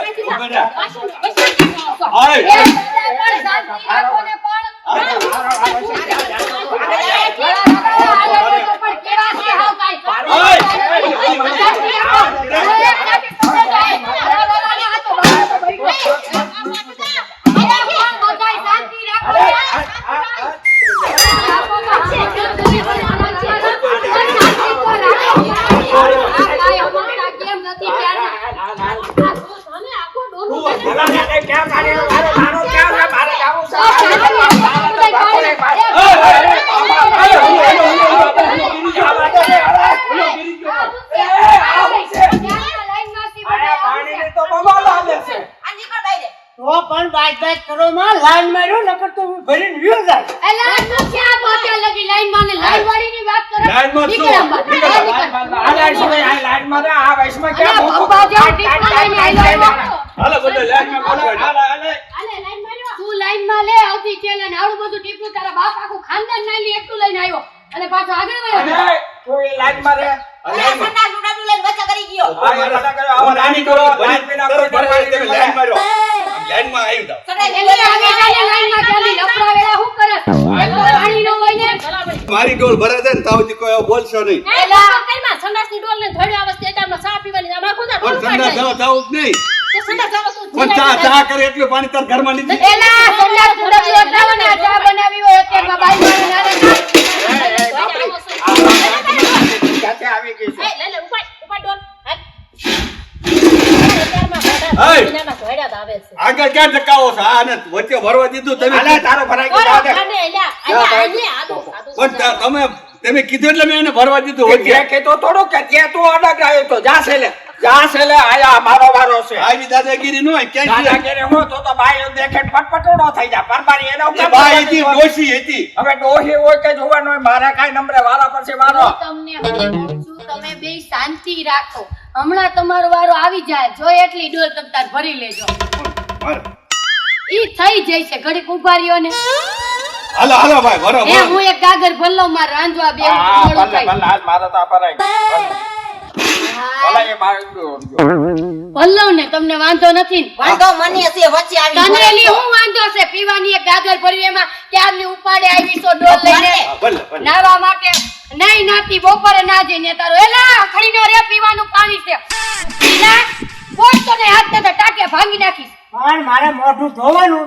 તો પણ બાજ બાજ કરો માં લાઈન માર્યો નકર તો ભરીને વ્યો જાય લાઈનમાં શું? હાલો બધા લાઈનમાં બોલવા હાલો હાલો તું લાઈનમાં લે આવતી ચેલે ને આવડું બધું ટીપું તારા બાપ આખું ખાનદાન ના લી એકલું લઈને આવ્યો અને પાછો આગળ વયો નાની કરો તમે લાઈન માર્યો લાઈનમાં આવી જાઓ એટલે આગળ લાઈનમાં ચાલી લફડાવેલા હું કરસ પાણી નો હોય ને મારી ડોલ ભરે છે ને તાવજી કોઈ બોલશો નહીં એલા કઈમાં સંડાસની ડોલ ને ધોડ્યો આવસ તેટામાં ચા પીવાની આમાં ખુદા પણ ઠંડા જાવ જાવું નહીં તે સંડાસ આવો તું પણ ચા ચા કરે એટલું પાણી તાર ઘરમાં નથી એલા સંડાસ તું ડબલું હટાવવાના ચા બનાવી હોય અત્યારમાં બાઈ મારી નારે ના આવી ગઈ છે લે લે ઉપાડ ઉપાડ ડોલ. હાલ. હાય. વિનાના ધોડ્યા તો આવે છે. આગળ ક્યાં ધકાવો છો? આને વચ્ચે ભરવા દીધું તમે. તારો ભરાઈ ગયો પણ તમે તમે કીધું એટલે મેં એને ભરવા દીધું વચ્ચે. જે કહેતો થોડો કે ત્યાં તું અડગ આવ્યો તો જાશે છે લે. જા છે લે આયા મારો વારો છે. આવી દાદાગીરી નો હોય ક્યાંય દાદા છે? ઘેરે હો તો તો બાઈ દેખે પટપટોડો થઈ જા. પરબારી એનો એ બાઈ હતી ડોશી હતી. હવે ડોહી હોય કે જોવાનો હોય મારે નંબરે વારા પછી વારો. હું તમને હજી છું, તમે બે શાંતિ રાખો. હમણાં તમારો વારો આવી જાય. જો એટલી ડોલ તમ તાર ભરી લેજો. હાલો. ઈ થઈ જશે ઘડીક ઊભા રહ્યો ને હાલો હાલો ભાઈ હું એક ગાગર ભલ્લો માર રાંધવા બે મારે તો ભરાઈ ગયું. હા, ભલે એ મારું ભલ્લો ને તમને વાંધો નથી વાંધો મને છે વચ્ચે આવી તને હું વાંધો છે? પીવાની એક ગાગર ભરી એમાં ક્યારની ઉપાડે આવી છો ડોલ લઈને? હા, ભલે ભલે. નાવા માટે નહીં નાતી બપોરે ના જઈને તારો એલા ખડીનો રે પીવાનું પાણી છે. પીલા કોઈ તો ને હાથ ને ટાકે ભાંગી નાખીશ? પણ મારે મોઢું ધોવાનું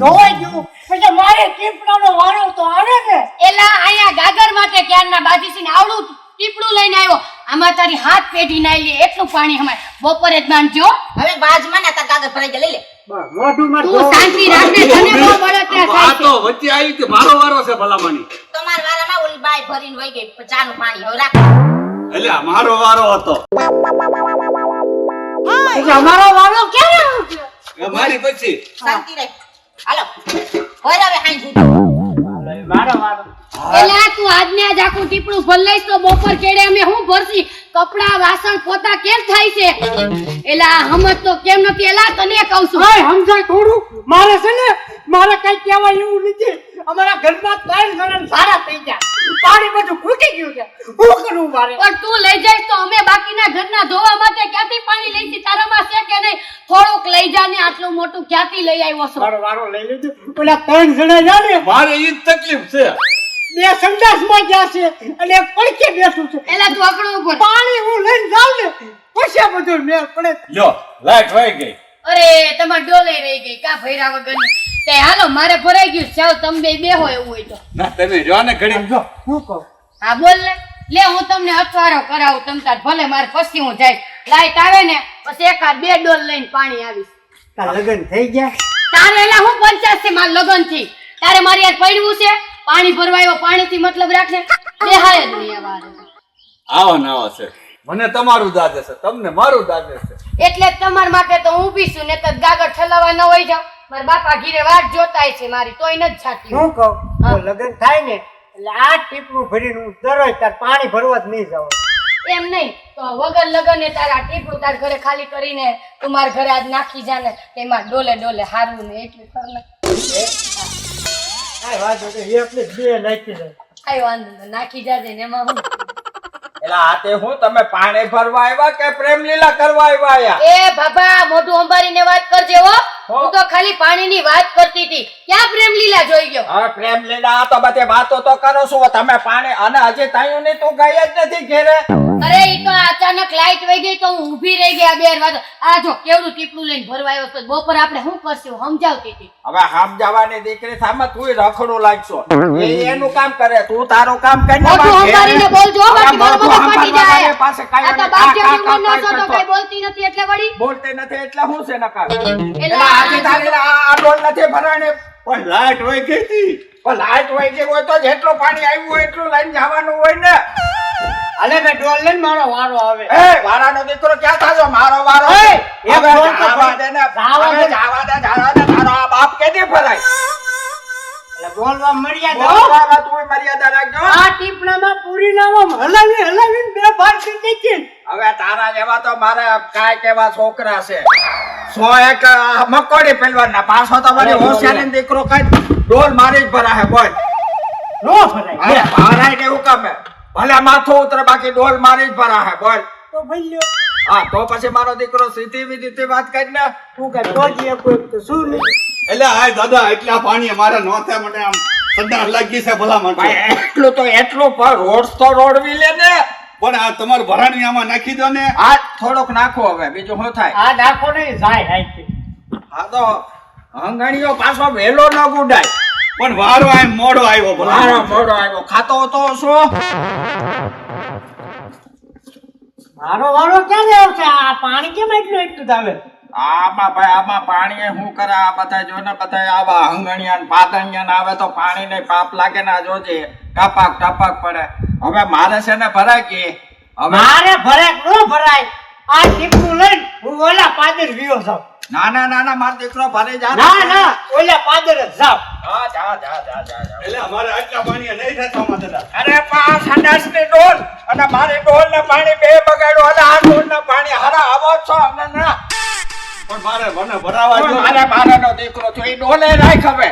ધોવાઈ ગયું. પછી મારે ટીપડાનો વારો તો આવે ને એલા અહીંયા ગાગર માટે ક્યારના બાજીસી આવડું ટીપડું લઈને આવ્યો. આમાં તારી હાથ પેઢી નાઈ લે એટલું પાણી અમારે બપોરે જ માંડજો હવે બાજમાં ના તા કાગળ ભરાઈ ગયા લઈ લે. મોઢું મારે તું શાંતિ રાખને તને બહુ બળતરા આ તો વચ્ચે આવી તે મારો વારો છે ભલામણી તમારા વારામાં ઓલી બાઈ ભરીને વહી ગઈ ચાનું પાણી હવે રાખ. એટલે મારો વારો હતો. પછી અમારો વારો ક્યારે આવશે? મારી પછી. શાંતિ રાખ. હાલો. હવે હાઈ જુદું મારો વારો. એલા તું આજને આજ આખું ટીપડું ભર તો બપોર કેડે અમે હું ભરસી કપડા વાસણ પોતા કેમ થાય છે? એલા હમત તો કેમ નથી? એલા તને કહું છું. ઓય, સમજાય થોડું? મારે છે ને મારે કઈ કહેવાય એવું નથી. અમારા ઘરમાં ત્રણ જણા સારા થઈ ગયા. પાણી બધું ખૂટી ગયું છે. શું કરવું મારે. પણ તું લઈ જઈશ તો અમે બાકીના ઘરના ધોવા માટે ક્યાંથી પાણી લઈશી? તારામાં છે કે નહીં? થોડુંક લઈ જા ને આટલું મોટું ક્યાંથી લઈ આવ્યો છો? મારો વારો લઈ લેજો. પેલા ત્રણ જણા જા ને. મારે ઈ તકલીફ છે. બે સંડાસમાં ગયા છે અને એક પડકે બેઠું છે. એલા તું આકડો ઉપર. પાણી હું લઈને જાઉં ને પછી બધું મેળ પડે લ્યો લાઈટ વહી ગઈ. અરે તમાર ડોલે રહી ગઈ કા ભૈરા વગર તે હાલો મારે ભરાઈ ગયું છે. જાઓ તમે બે બેહો એવું હોય તો. ના તમે જો ને ઘડી જો. હું કહું? હા બોલ ને. લે હું તમને અઠવારો કરાવું તમ તાર ભલે મારે પછી હું જાય લાઈટ આવે ને પછી એકાદ બે ડોલ લઈને પાણી આવીશ. તાર લગ્ન થઈ ગયા? તારે એલા હું પંચાયત છે મારા લગનથી તારે મારી યાર પડવું છે? પાણી ભરવા આવ્યો પાણીથી મતલબ રાખે દેહાય જ નહીં આ આવો ને આવો છે મને તમારું દાદે છે તમને મારું દાદે છે. એટલે જ તમારા માટે તો હું બી છું ને તો ગાગર ઠલાવા ન હોય જાવ મારા બાપા ઘીરે વાટ જોતાય છે મારી તોય જ છાતી હું કહું લગ્ન થાય ને એટલે આ ટીપણું ભરીને હું દરરોજ તાર પાણી ભરવા જ નહીં જાઉં. એમ નહીં. તો વગર લગને તારા ટીપડું તાર ઘરે ખાલી કરીને તું મારા ઘરે આજ નાખી જા ને એમાં ડોલે ડોલે હારવું ને એટલું કર ને કાંઈ વાંધો નહીં બે નાખી જાય કઈ વાંધો નહીં નાખી જાજે ને એમાં હું. એટલે આ હું તમે પાણી ભરવા આવ્યા કે પ્રેમ લીલા કરવા આવ્યા એ બાબા મોઢું વાત કરજે હો. હું. તો ખાલી પાણીની વાત કરતી હતી. ક્યાં પ્રેમ લીલા જોઈ ગયો? હવે પ્રેમ લીલા આ તો બધી વાતો તો કરો છો. તમે પાણી અને હજી તાયું ને તું ગઈ જ નથી ઘેરે. અરે ઈ તો અચાનક લાઈટ વહી ગઈ તો હું ઊભી રહી ગઈ આ બે વાત આ જો કેવડું ટીપલું લઈને ભરવા આવ્યો તો બપોર આપણે શું કરશું? સમજાવતી હતી. હવે સમજાવવાની દીકરી સામે તું રખડું લાગશો. એ એનું કામ કરે તું તારું કામ કરી મોઢું બોલજો બાકી મારો મગજ ફાટી જાય. પાસે આ તો બાપ જેવી કા- ઉંમરનો છો તો કઈ બોલતી નથી એટલે વળી? બોલતી નથી એટલે હું છે નકાર? એટલે એટલે આજે તારી આ આ ડોલ નથી ભરાણી. પણ લાઈટ વહી ગઈ પણ લાઈટ વહી ગઈ હોય તો જેટલું પાણી આવ્યું હોય એટલું લઈને જવાનું હોય ને. હાલે બે ડોલ લઈને મારો વારો આવે. એ વારાનો દીકરો ક્યાં થાજો? મારો વારો એ, ડોલ તો જાવા દે ને. જાવા દે. જાવા દે જાવા દે. તારો આ બાપ કેદી ભરાય? એટલે બોલવા મર્યાદા નામાં હલાવી બે ભાગ થઈ ગઈ હવે તારા જેવા તો મારે કાય કેવા છોકરા છે. સો એક મકોડી પહેલવાનના પાછો તો મારી હોશિયારી દીકરો કઈ ડોલ મારી જ ભરાહે બોલ. નો ભરાય. ભરાય ને એવું કમે ભલે માથું ઉતરે બાકી ડોલ મારી જ ભરાહે બોલ. તો ભલ્યો હા તો પછી મારો દીકરો સીધી વિધીથી વાત કરી ને તું કે ટોજી કોઈ તો શું એટલે હા દાદા એટલા પાણી મારે ન થાય માટે આમ. સંડાસ લાગી છે ભલા માણસો. એટલું તો એટલું પણ રોડ તો રોડવી લે ને. પણ આ તમારું ભરાણી આમાં નાખી દો ને. આ થોડોક નાખો હવે બીજું શું થાય? આ નાખો નહીં જાય હાઈથી તો હંગણીઓ પાછો વેલો ન ગુડાય. પણ વારો આ મોડો આવ્યો ભલા. મોડો આવ્યો ખાતો તો શું? મારો વારો ક્યાં આવશે આ પાણી કેમ એટલું એટલું જ આવે આમાં ભાઈ આમાં પાણી શું કરે? આ બધા જો ને બધા આવા હંગણિયા ને પાદણિયા ને આવે તો પાણી ને પાપ લાગે ને આ જોજે. ટપક ટપક પડે. હવે મારે છે ને ભરાય કે મારે ભરાય નો ભરાય? આ ટીપણું લઈને હું ઓલા પાદર વિયો છું ના ના ના ના મારો દીકરો ભરે જા. ના ના ઓલા પાદર જ હા જા જા જા જા જા. એટલે અમારે આટલા પાણી નહીં થતા આમાં અરે પા સંડાસની ડોલ અને મારી ડોલ ને પાણી બે બગાડ્યું અને આ ડોલ ને પાણી હારા આવો છો અને ના. પણ મારે મને ભરાવા મારે મારાનો દીકરો થયો એ ડોલે રાખ હવે.